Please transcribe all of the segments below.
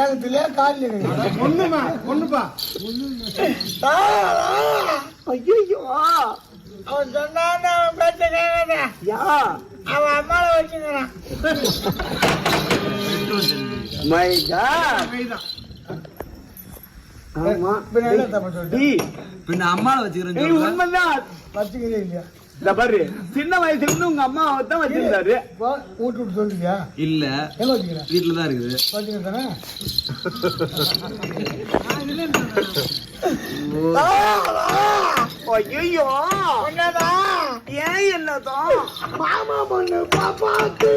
வேகத்திலே காலில் ஒண்ணுமா? ஒண்ணுப்பா. ஐயோ அவன் சொன்னான் அவன் பேச்ச கேட்காத. யா. அவன் அம்மாவை வச்சுக்கிறான். மை காட் கைதான் ஆமா. பின்ன அம்மாவை வச்சுக்கிறேன் உண்மைதான். வச்சுக்கிறே இல்லையா? இந்த பாரு சின்ன வயசுல இருந்து உங்க அம்மா தான் வச்சிருந்தாரு. வீட்டு விட்டு சொல்லியா இல்ல. எங்க வச்சுக்கிறேன் வீட்டுல தான் இருக்குது. வச்சுக்கிறேன் தானே? ஐயோ என்னதான் ஏன் என்னதான்? மாமா பொண்ணு பாப்பாக்கு.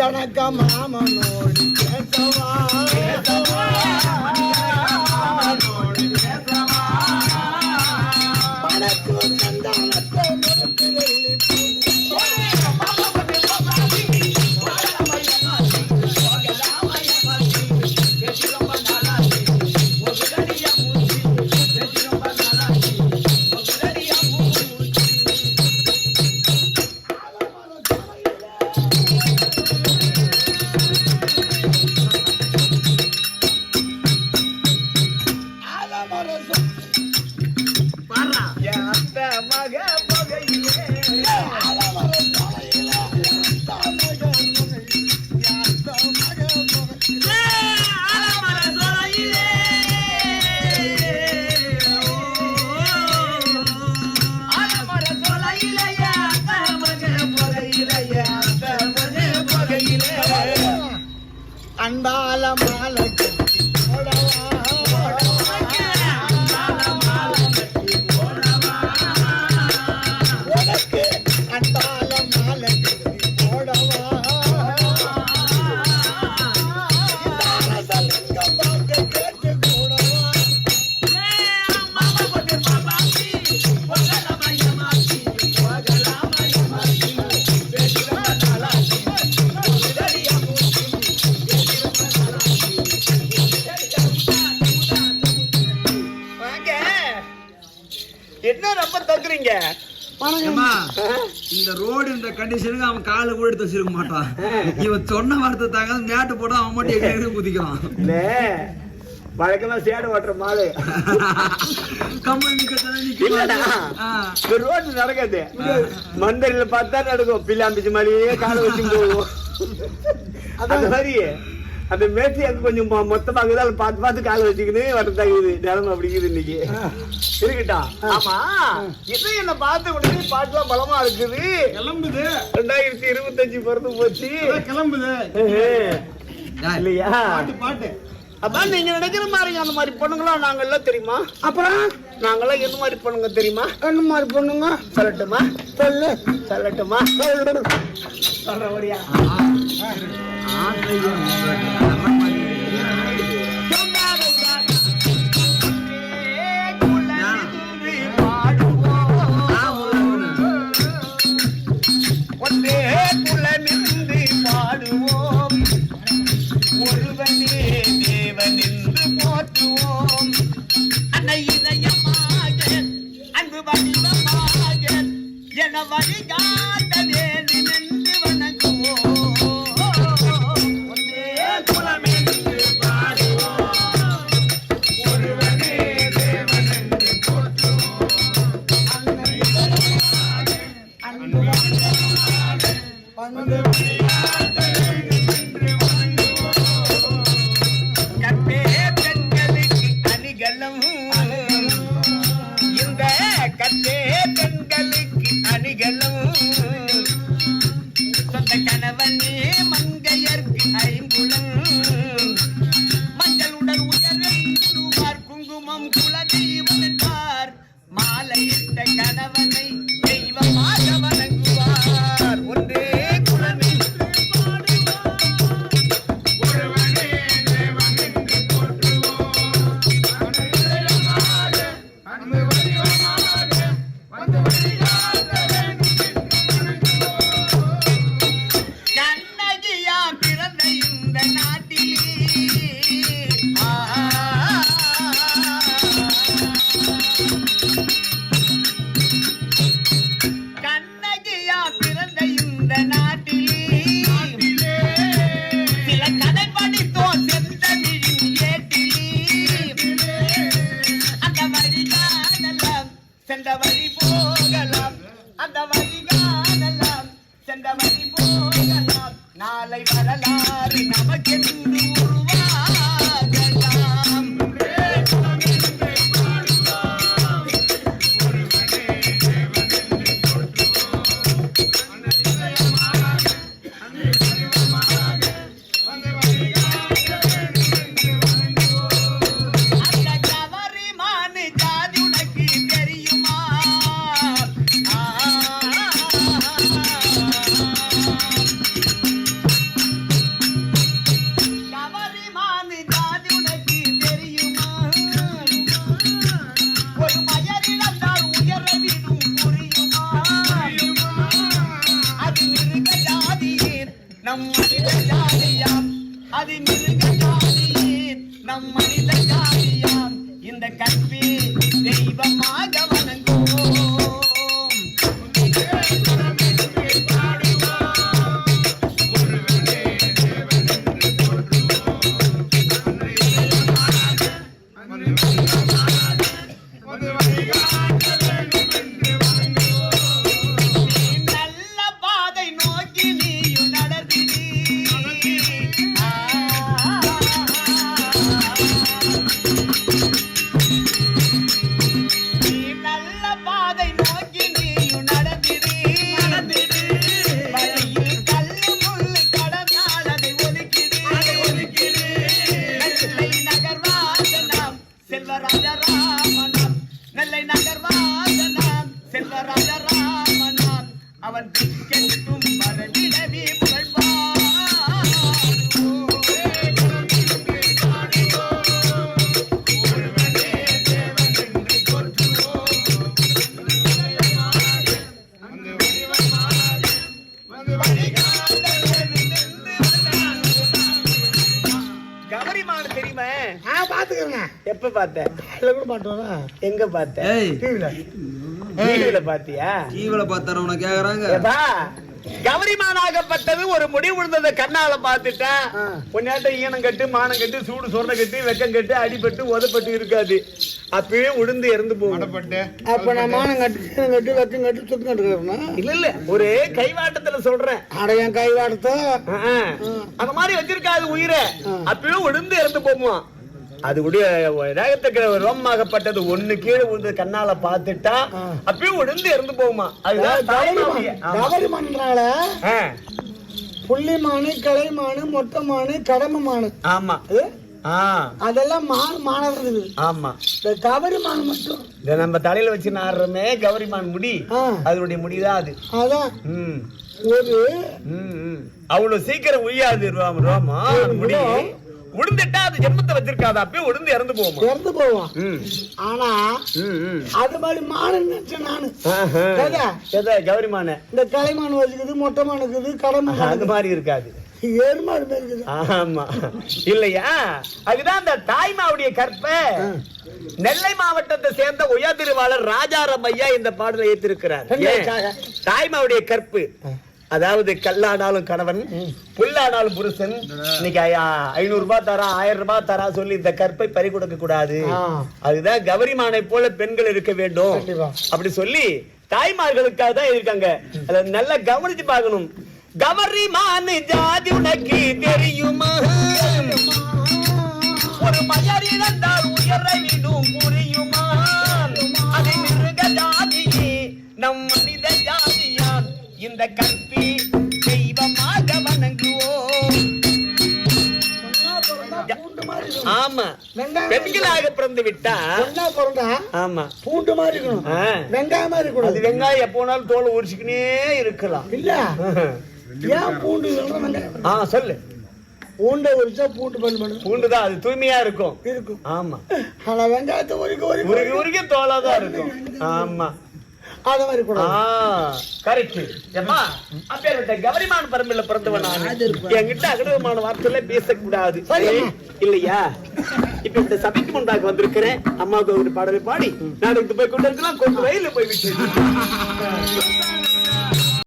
மணிக்கணக்க மாமனோடு பேசவா என்ன ரொம்ப தங்குறீங்க இந்த ரோடு இந்த கண்டிஷனுக்கு அவன் காலை கூட எடுத்து வச்சிருக்க மாட்டான். இவன் சொன்ன வார்த்தை தாங்க மேட்டு போட அவன் மட்டும் எங்க குதிக்கிறான். வழக்கமா சேடை ஓட்டுற மாடு. ரோடு நடக்காது. மந்தரில பார்த்தா நடக்கும். பில்லாம்பிச்சு மாதிரியே காலை வச்சு போகும் அந்த மாதிரி அந்த மேட்சி அங்க கொஞ்சம் மொ- மொத்தமா இருக்குது அதை பார்த்து பார்த்து காலை வச்சுக்கின்னு வரதாகுது நிலமை அப்படிங்குது இன்னைக்கு. இருக்கட்டும் ஆமா. இது என்ன பார்த்து உடனே பாட்டுலாம் பலமா இருக்குது. கிளம்புது. ரெண்டாயிரத்தி இருபத்தஞ்சு பிறந்து போச்சு. கிளம்புது. இல்லையா? பாட்டு பாட்டு. அதான் நீங்க நினைக்கிற மாதிரி அந்த மாதிரி பொண்ணுங்களாம் நாங்க எல்லாம் தெரியுமா? அப்புறம்? நாங்கெல்லாம் எந்த மாதிரி பொண்ணுங்க தெரியுமா? என்ன மாதிரி பொண்ணுங்க? சொல்லட்டுமா? சொல்லு. சொல்லட்டுமா? சொல்றபடியா. ஆட்டையும் நல்ல மாதிரி. ஒன்றே மாலையிட்ட கணவனை தெய்வமாக வணங்குவார். ஒன்றே குலமே. கண்ணகியாம் பிறந்த இந்த நாட்டிலே சென்ற வழி போகலாம். அந்த வழி காணலாம். சென்ற வழி போகலாம். நாளை வரலாறு நமக்கு நகர்வாசனம் செல்வராஜராமனாம் நெல்லை நகர்வாசனம் செல்வராஜராமனாம் அவன் கெட்டும் எப்ப பார்த்த? அதுல கூட மாட்டோம்னா எங்க பார்த்த? ஏய். டிவில டிவில பாத்தியா டிவில பார்த்தார உன கேக்குறாங்க. கவரிமானாகப்பட்டது ஒரு முடி விழுந்தத கண்ணால பாத்துட்டேன். பொன்னாட்டம் ஈனம் கட்டு மானம் கட்டு சூடு சொரண கட்டு வெக்கம் கட்டு அடிபட்டு உதப்பட்டு இருக்காது. அப்பவே உளுந்து இறந்து போகும். அப்ப நான் மானம் கட்டி சீனம் கட்டி வெக்கம் கட்டி சுத்தம் கட்டுக்கிறேன்னா இல்ல இல்ல. ஒரு கைவாட்டத்துல சொல்றேன். அட என் கை வாடத்தோ ஆ, ஆ. அந்த மாதிரி வச்சிருக்காது உயிரை. அப்பவே உளுந்து இறந்து போகுமா அது உடைய ரகத்துக்கு ரோமாகப்பட்டது ஒண்ணு கீழே விழுந்து கண்ணால பாத்துட்டா அப்பவே உளுந்து இறந்து போகுமா? அதுதான் புள்ளிமானு கலைமானு மொட்டைமானு கடமைமானு. ஆமா. அதெல்லாம் மான் இருக்குது ஆமா. இந்த மட்டும். இத நம்ம தலையில வச்சு நாடுறோமே கௌரிமான் முடி. அதனுடைய முடிதான் அது. அதான். ஒரு. அவ்வளவு சீக்கிரம் உய்யாது ரோம ரோமா அந்த முடி. உளுந்துட்டா அது ஜென்மத்தை வச்சிருக்காது. அப்பயே உளுந்து இறந்து போகுமா இறந்து போவான் ம். ஆனா. அது மாதிரி மானு நானு? எதை கௌரிமான இந்த கலைமான் வச்சுக்குது மொட்டைமான் இருக்குது கடமை அது மாதிரி இருக்காது. இருக்குது. ஆமா. இல்லையா? அதுதான் அந்த தாய்மாவுடைய கற்ப. நெல்லை மாவட்டத்தை சேர்ந்த உயர்திருவாளர் ராஜாராம் ஐயா இந்த பாடலை ஏத்திருக்கிறார். தாய்மாவுடைய கற்பு. அதாவது கல்லானாலும் கணவன் புல்லானாலும் புருஷன். இன்னைக்கு ஐநூறு ரூபாய் தரா ஆயிரம் ரூபாய் தரா சொல்லி இந்த கற்பை பறி கொடுக்க கூடாது. அதுதான் கௌரிமானை போல பெண்கள் இருக்க வேண்டும். அப்படி சொல்லி தாய்மார்களுக்காக தான் இருக்காங்க. அதை நல்லா கவனிச்சு பார்க்கணும். கவரிமான் ஜாதி உனக்கு தெரியுமா? ஒரு மயர் இழந்தால் உயர விடும் புரியுமா? அது மிருக ஜாதியே நம் மனித ஜாதியாம் இந்த கற்பி ஆமா. வெங்காயம் பெண்களாக பிறந்த விட்டா ஒன்னா பிறந்தா ஆமா. பூண்டு மாதிரி இருக்கணும். வெங்காயம் மாதிரி அது இருக்கணும் வெங்காயம் எப்போ வேணாலும் தோலை உரிச்சுக்கினே இருக்கலாம். இல்ல. ஏன் பூண்டு ஆ சொல்லு. பூண்டை உரிச்சா பூண்டு பண்ணு பண்ணு. பூண்டுதான் அது தூய்மையா இருக்கும். இருக்கும். ஆமா. ஆனா வெங்காயத்தை உரிக்க உரிக்க உருகி உருகி தோலா தான் இருக்கும். ஆமா. அத மாதிரி கூட. கரெக்ட். ஏம்மா அப்பேற்பட்ட கவரிமான பரம்பில் பிறந்தவன் நான். என்கிட்ட அகடமான வார்த்தையில பேசக்கூடாது. இல்லையா? இப்ப இந்த சபைக்கு முன்பாக வந்திருக்கிறேன். அம்மாவுக்கு ஒரு பாடலை பாடி நாளைக்கு போய் கொண்டு இருக்கலாம் கொஞ்சம் ரயில்ல போய் விட்டு.